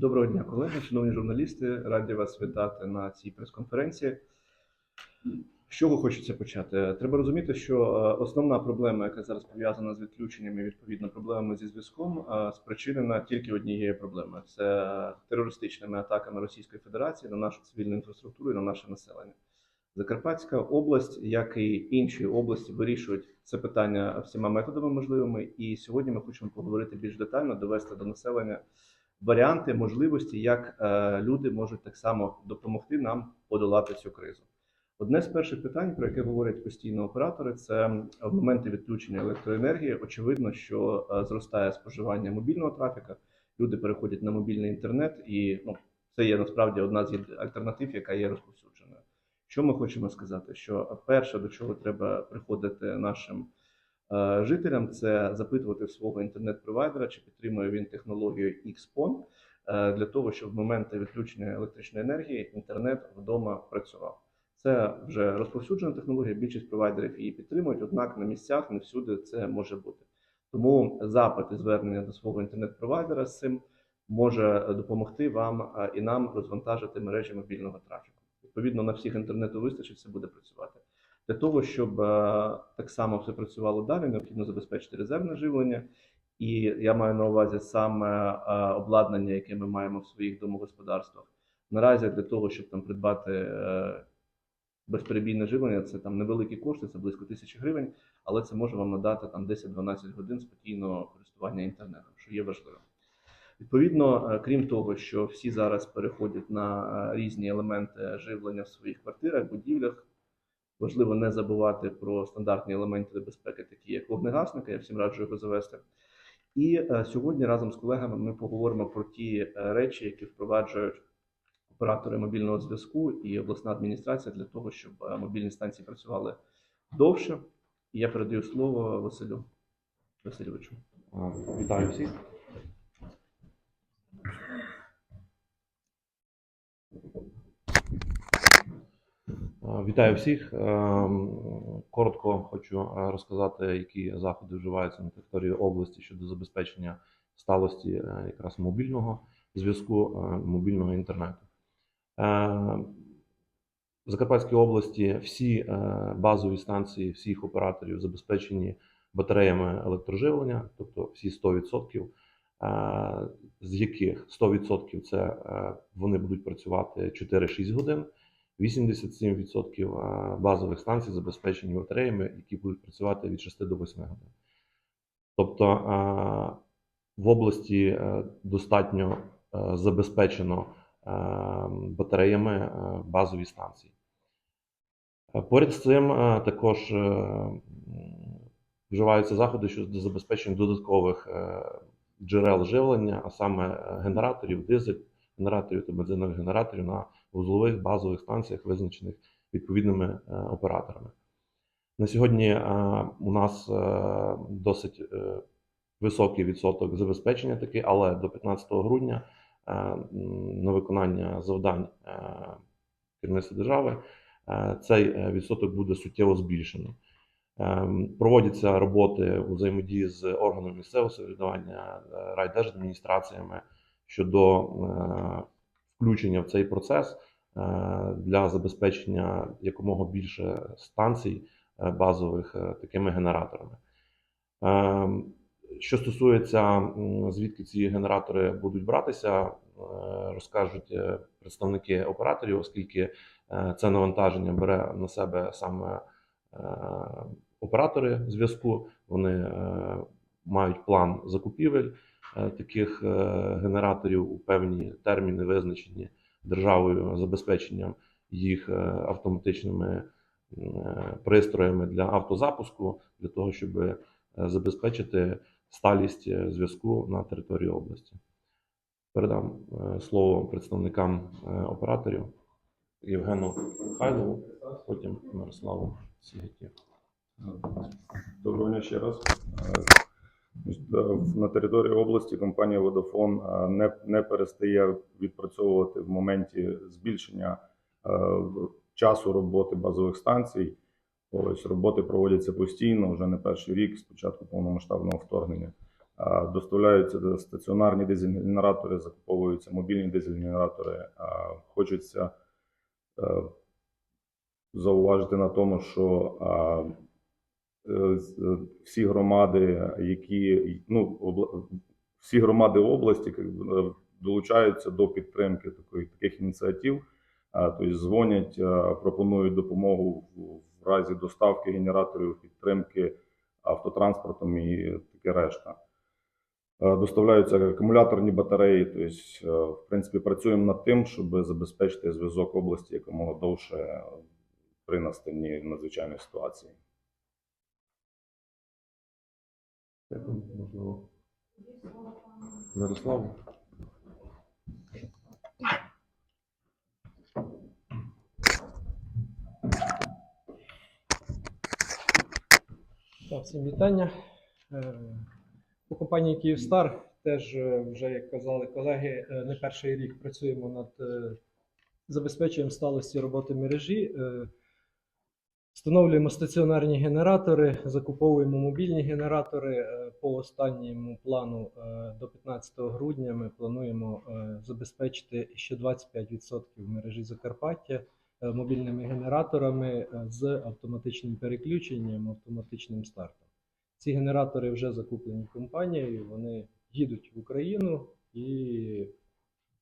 Доброго дня, колеги, шановні журналісти. Раді вас вітати на цій прес-конференції. З чого хочеться почати? Треба розуміти, що е, основна проблема, яка зараз пов'язана з відключеннями, відповідно проблемами зі зв'язком, е, спричинена тільки однією проблемою: це терористичними атаками Російської Федерації на нашу цивільну інфраструктуру і на наше населення. Закарпатська область, як і інші області, вирішують це питання всіма методами можливими. І сьогодні ми хочемо поговорити більш детально, довести до населення варіанти, можливості, як е, люди можуть так само допомогти нам подолати цю кризу. Одне з перших питань, про яке говорять постійно оператори, це в моменти відключення електроенергії. Очевидно, що е, зростає споживання мобільного трафіка. Люди переходять на мобільний інтернет, і ну, це є насправді одна з альтернатив, яка є розповсюдженою. Що ми хочемо сказати? Що перше, до чого треба приходити нашим е, жителям, це запитувати свого інтернет-провайдера, чи підтримує він технологію XPON, е, для того, щоб в моменти відключення електричної енергії інтернет вдома працював. Це вже розповсюджена технологія. Більшість провайдерів її підтримують, однак на місцях не всюди це може бути. Тому запит і звернення до свого інтернет-провайдера з цим може допомогти вам е, і нам розвантажити мережі мобільного трафіку. Відповідно, на всіх інтернету вистачить, все буде працювати. Для того, щоб е, так само все працювало далі, необхідно забезпечити резервне живлення. І я маю на увазі саме е, обладнання, яке ми маємо в своїх домогосподарствах. Наразі для того, щоб там придбати е, безперебійне живлення, це там невеликі кошти, це близько тисячі гривень, але це може вам надати там 10-12 годин спокійного користування інтернетом, що є важливим. Відповідно, крім того, що всі зараз переходять на різні елементи живлення в своїх квартирах, будівлях, важливо не забувати про стандартні елементи безпеки, такі як вогнегасники. Я всім раджу його завести. І е, сьогодні разом з колегами ми поговоримо про ті е, речі, які впроваджують оператори мобільного зв'язку і обласна адміністрація для того, щоб е, мобільні станції працювали довше. І я передаю слово Василю Васильовичу. Вітаю всіх. Вітаю всіх. Ем, Коротко хочу е, розказати, які заходи вживаються на території області щодо забезпечення сталості е, якраз мобільного зв'язку, е, мобільного інтернету. Е, В Закарпатській області всі е, базові станції всіх операторів забезпечені батареями електроживлення, тобто всі 100%, е, з яких 100% це е, вони будуть працювати 4-6 годин, 87% е, базових станцій забезпечені батареями, які будуть працювати від 6 до 8 годин. Тобто в області е, достатньо е, забезпечено е, батареями базові станції. Поряд з цим також вживаються заходи щодо забезпечення додаткових джерел живлення, а саме генераторів, дизель, генераторів та бензинових генераторів на вузлових базових станціях, визначених відповідними е, операторами. На сьогодні е, у нас е, досить високий відсоток забезпечення такий, але до 15 грудня на виконання завдань керівництва держави цей відсоток буде суттєво збільшено. Проводяться роботи у взаємодії з органами місцевого самоврядування, райдержадміністраціями щодо включення в цей процес е, для забезпечення якомога більше станцій е, базових е, такими генераторами. Що стосується звідки ці генератори будуть братися, розкажуть представники операторів, оскільки це навантаження бере на себе саме оператори зв'язку. Вони мають план закупівель е, таких е, генераторів у певні терміни, визначені державою забезпеченням їх е, автоматичними пристроями для автозапуску, для того, щоб забезпечити сталість зв'язку на території області. Передам слово представникам операторів Євгену Хайлову, потім Мирославу Сігетєв. Доброго дня ще раз. Значить, е, На території області компанія Vodafone е, не, не перестає відпрацьовувати в моменті збільшення е, часу роботи базових станцій. Ось роботи проводяться постійно, вже не перший рік з початку повномасштабного вторгнення. Доставляються стаціонарні дизель-генератори, закуповуються мобільні дизель-генератори. А, Хочеться зауважити на тому, що всі громади, які ну всі громади області е, долучаються до підтримки такої таких ініціатив. А, Тобто дзвонять, пропонують допомогу в, разі доставки генераторів, підтримки автотранспортом і таке решта. Е, Доставляються акумуляторні батареї. Тобто, е, в принципі, працюємо над тим, щоб забезпечити зв'язок області якомога довше е, при настанні надзвичайної ситуації. Дякую, можливо. Мирослав. Так, всім вітання. Е, У компанії Київстар теж, е, вже як казали колеги, е, не перший рік працюємо над забезпеченням сталості роботи мережі. Встановлюємо стаціонарні генератори, закуповуємо мобільні генератори. По останньому плану е, до 15 грудня ми плануємо е, забезпечити ще 25% мережі Закарпаття е, мобільними генераторами з автоматичним переключенням, автоматичним стартом. Ці генератори вже закуплені компанією, вони їдуть в Україну і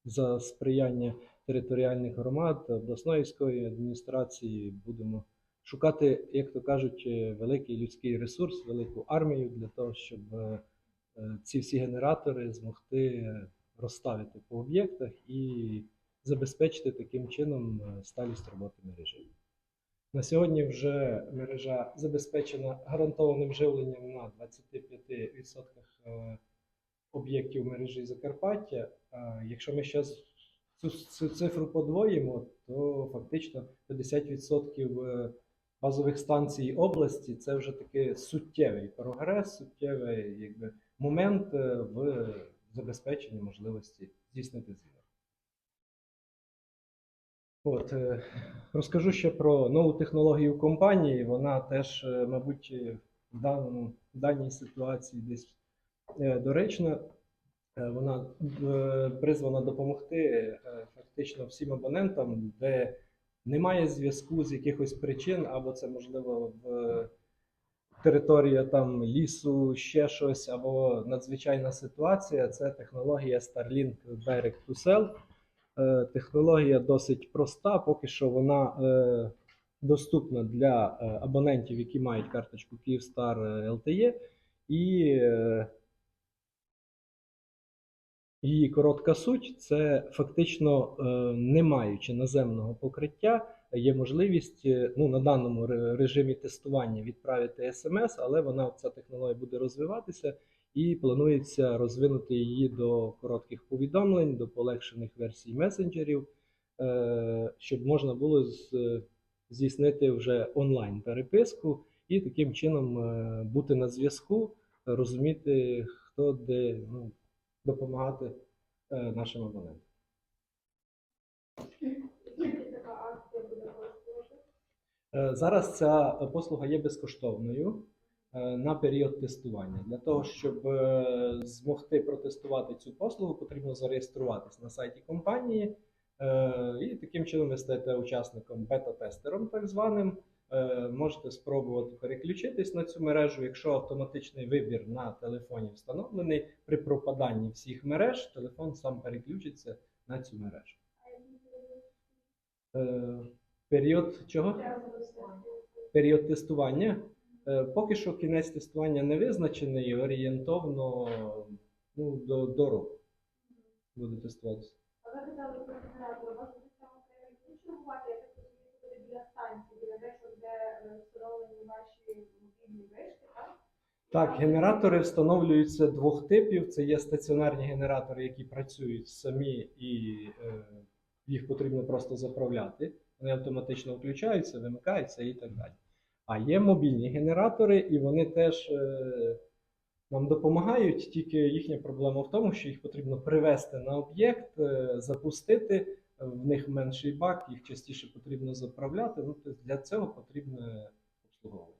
за сприяння територіальних громад, обласної військової адміністрації будемо шукати, як то кажуть, е, великий людський ресурс, велику армію для того, щоб е, е, ці всі генератори змогти розставити по об'єктах і забезпечити таким чином сталість роботи мережі. На сьогодні вже мережа забезпечена гарантованим живленням на 25% е, об'єктів мережі Закарпаття. Якщо ми зараз цю, цифру подвоїмо, то фактично 50% е, базових станцій області це вже такий суттєвий прогрес, суттєвий якби, момент е, в забезпеченні можливості здійснити зв'язок. От, е, розкажу ще про нову технологію компанії. Вона теж, е, мабуть, в, даному, в даній ситуації десь доречна. Вона призвана допомогти фактично всім абонентам, де немає зв'язку з якихось причин, або це можливо в територія там лісу, ще щось, або надзвичайна ситуація. Це технологія Starlink Direct to Cell. Е, Технологія досить проста, поки що вона е, доступна для е, абонентів, які мають карточку Kyivstar LTE. І її коротка суть це фактично, е, не маючи наземного покриття, є можливість е, ну, на даному режимі тестування відправити смс, але вона ця технологія буде розвиватися і планується розвинути її до коротких повідомлень, до полегшених версій месенджерів, е, щоб можна було здійснити вже онлайн переписку і таким чином бути на зв'язку, розуміти, хто де ну, допомагати е, нашим абонентам. Е, Зараз ця послуга є безкоштовною е, на період тестування. Для того, щоб змогти протестувати цю послугу, потрібно зареєструватись на сайті компанії, і таким чином ви стаєте учасником бета-тестером, так званим. Е, Можете спробувати переключитись на цю мережу. Якщо автоматичний вибір на телефоні встановлений, при пропаданні всіх мереж телефон сам переключиться на цю мережу. Період? Е, чого? Період тестування. Е, Поки що кінець тестування не визначений, орієнтовно ну, до, до року буде тестуватися. А ви казали генератор, у вас буде саме переключувати, я так розумію, буде біля станції, де е, встановлені ваші мобільні вишки, так? Так, генератори встановлюються двох типів. Це є стаціонарні генератори, які працюють самі, і е, їх потрібно просто заправляти. Вони автоматично включаються, вимикаються і так далі. А є мобільні генератори, і вони теж е, нам допомагають, тільки їхня проблема в тому, що їх потрібно привести на об'єкт, е, запустити. В них менший бак, їх частіше потрібно заправляти. Ну, тобто для цього потрібне обслуговування.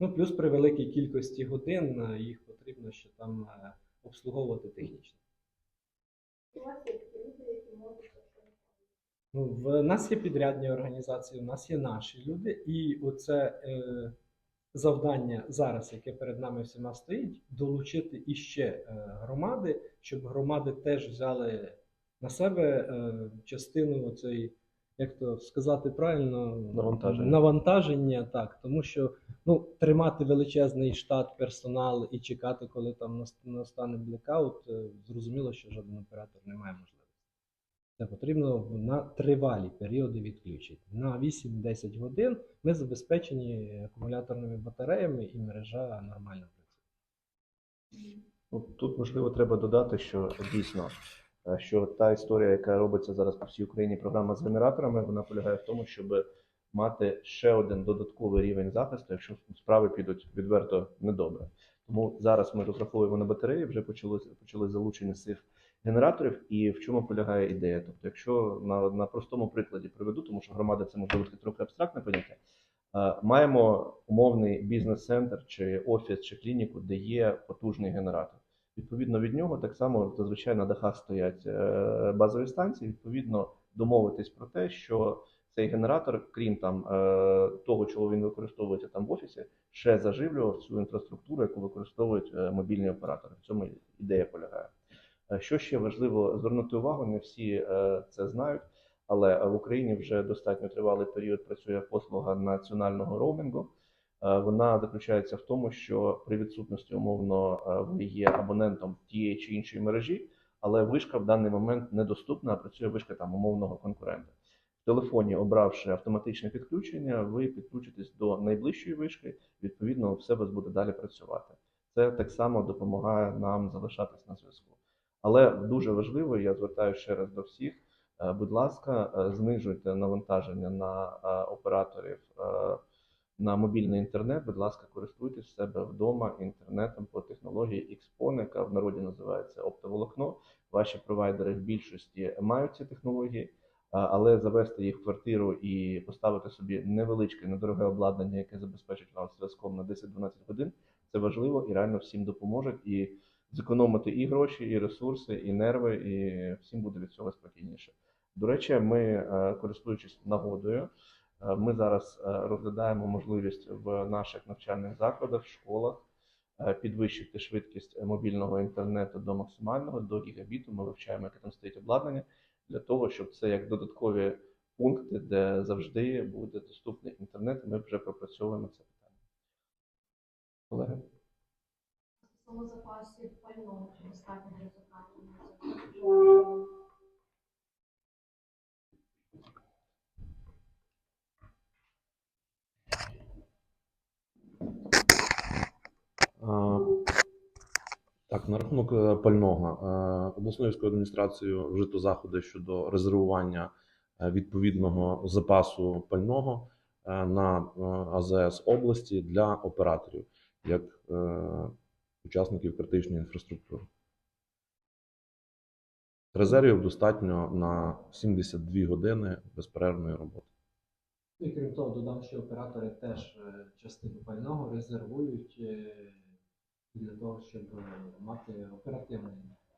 Ну, плюс при великій кількості годин е, їх потрібно ще там е, обслуговувати технічно. У вас є люди, які можуть? Ну, в нас є підрядні організації, у нас є наші люди, і оце е, завдання зараз, яке перед нами всіма стоїть, долучити іще е, громади, щоб громади теж взяли на себе е, частину цієї, як то сказати правильно, Навантаження. навантаження, так, тому що ну, тримати величезний штат, персонал і чекати, коли там настане блекаут, е, зрозуміло, що жоден оператор не має можливості. Це потрібно на тривалі періоди відключень. На 8-10 годин ми забезпечені акумуляторними батареями і мережа нормально працює. Тут можливо треба додати, що дійсно, що та історія, яка робиться зараз по всій Україні, програма з генераторами, вона полягає в тому, щоб мати ще один додатковий рівень захисту, якщо справи підуть відверто недобре. Тому зараз ми розраховуємо на батареї, вже почали почали залучення цих генераторів. І в чому полягає ідея? Тобто, якщо на, на простому прикладі приведу, тому що громада це може бути трохи абстрактне поняття. Е, Маємо умовний бізнес-центр чи офіс чи клініку, де є потужний генератор. Відповідно від нього так само зазвичай на дахах стоять е, базові станції. Відповідно, домовитись про те, що цей генератор, крім там е, того, чого він використовується там в офісі, ще заживлював цю інфраструктуру, яку використовують е, мобільні оператори. В цьому ідея полягає. Що ще важливо звернути увагу, не всі це знають, але в Україні вже достатньо тривалий період працює послуга національного роумінгу. Е, Вона заключається в тому, що при відсутності умовно е, ви є абонентом тієї чи іншої мережі, але вишка в даний момент недоступна, а працює вишка там умовного конкурента. В телефоні, обравши автоматичне підключення, ви підключитесь до найближчої вишки. Відповідно, все вас буде далі працювати. Це так само допомагає нам залишатись на зв'язку. Але дуже важливо, я звертаюся ще раз до всіх. е, Будь ласка, знижуйте навантаження на операторів на мобільний інтернет. Будь ласка, користуйтесь себе вдома інтернетом по технології XPON, яка в народі називається оптоволокно. Ваші провайдери в більшості мають ці технології, але завести їх в квартиру і поставити собі невеличке, недороге обладнання, яке забезпечить вас зв'язком на 10-12 годин, це важливо і реально всім допоможе. І зекономити і гроші, і ресурси, і нерви, і всім буде від цього спокійніше. До речі, ми, е, користуючись нагодою, ми зараз е, розглядаємо можливість в наших навчальних закладах, школах е, підвищити швидкість мобільного інтернету до максимального, до гігабіту. Ми вивчаємо, яке там стоїть обладнання, для того, щоб це як додаткові пункти, де завжди буде доступний інтернет. Ми вже пропрацьовуємо це питання. Колеги? Стосовно запасів пального, достатньо для? Так, на рахунок е, пального. Е, Обласною військовою адміністрацією вжито заходи щодо резервування е, відповідного запасу пального на АЗС області для операторів як учасників критичної інфраструктури. Резервів достатньо на 72 години безперервної роботи. І крім того, додам, що оператори теж частину пального резервують для того, щоб е, мати оперативний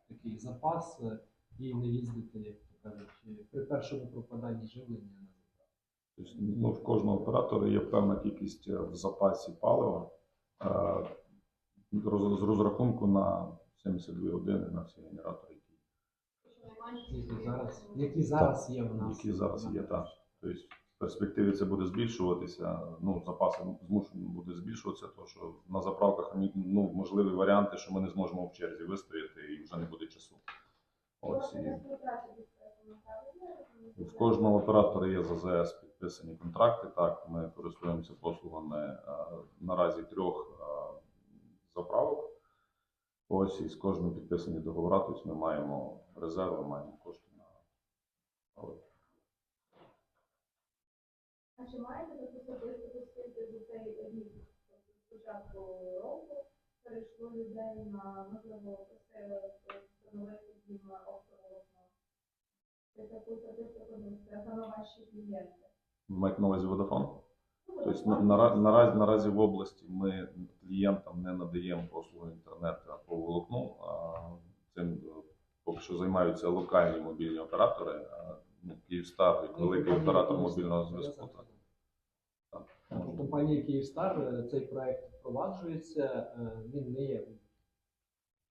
такий запас е, і не їздити, як то кажуть, е, при першому пропаданні живлення на заправку. Тобто, ну, в кожного оператора є певна кількість е, в запасі палива роз- з розрахунку на 72 години на всі генератори, які, Які зараз, які зараз є в нас. які зараз є. Так. В перспективі це буде збільшуватися. Ну, запаси змушені буде збільшуватися, тому що на заправках ну, можливі варіанти, що ми не зможемо в черзі вистояти і вже не буде часу. Ось, і... В кожного оператора є з АЗС підписані контракти. Так, ми користуємося послугами е, наразі трьох е, заправок. Ось і з кожним підписані договори, тобто ми маємо резерви, маємо кошти на. А чи маєте ви особисто за цей рік, тобто з року, перейшло людей на, можливо, просили встановити їм оптоволокно? Це таку статистику, це саме ваші клієнти. Маєте на увазі Vodafone? Тобто на- нара- наразі, наразі в області ми клієнтам не надаємо послугу інтернету по волокну. а Цим е, поки що займаються локальні мобільні оператори. Київстар як великий оператор мобільного зв'язку. так. У компанії Київстар е, цей проект впроваджується. е, Він не є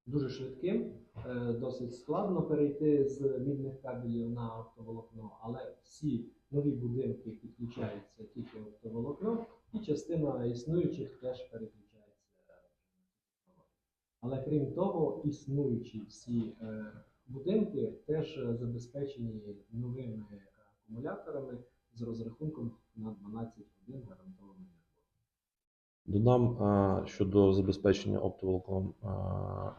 дуже швидким. Е, Досить складно перейти з мідних кабелів на оптоволокно, але всі нові будинки підключаються тільки оптоволокно, і частина існуючих теж переключається. Але крім того, існуючі всі будинки теж е, забезпечені новими акумуляторами з розрахунком на 12 годин гарантованої. Додам е, щодо забезпечення оптоволокном е,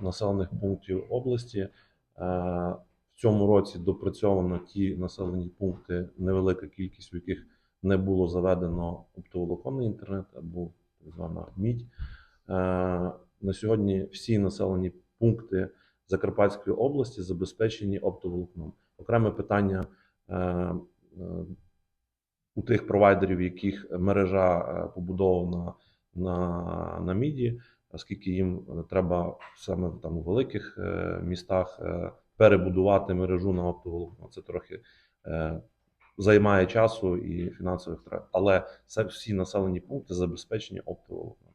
населених пунктів області. Е, В цьому році допрацьовано ті населені пункти, невелика кількість, в яких не було заведено оптоволоконний інтернет або так звана мідь. Е, На сьогодні всі населені пункти Закарпатської області забезпечені оптоволокном. Окреме питання е, е, у тих провайдерів, яких мережа е, побудована на, на міді, оскільки їм треба саме там у великих містах перебудувати мережу на оптоволокно. Це трохи займає часу і фінансових втрат. Але це всі населені пункти забезпечені оптоволокном.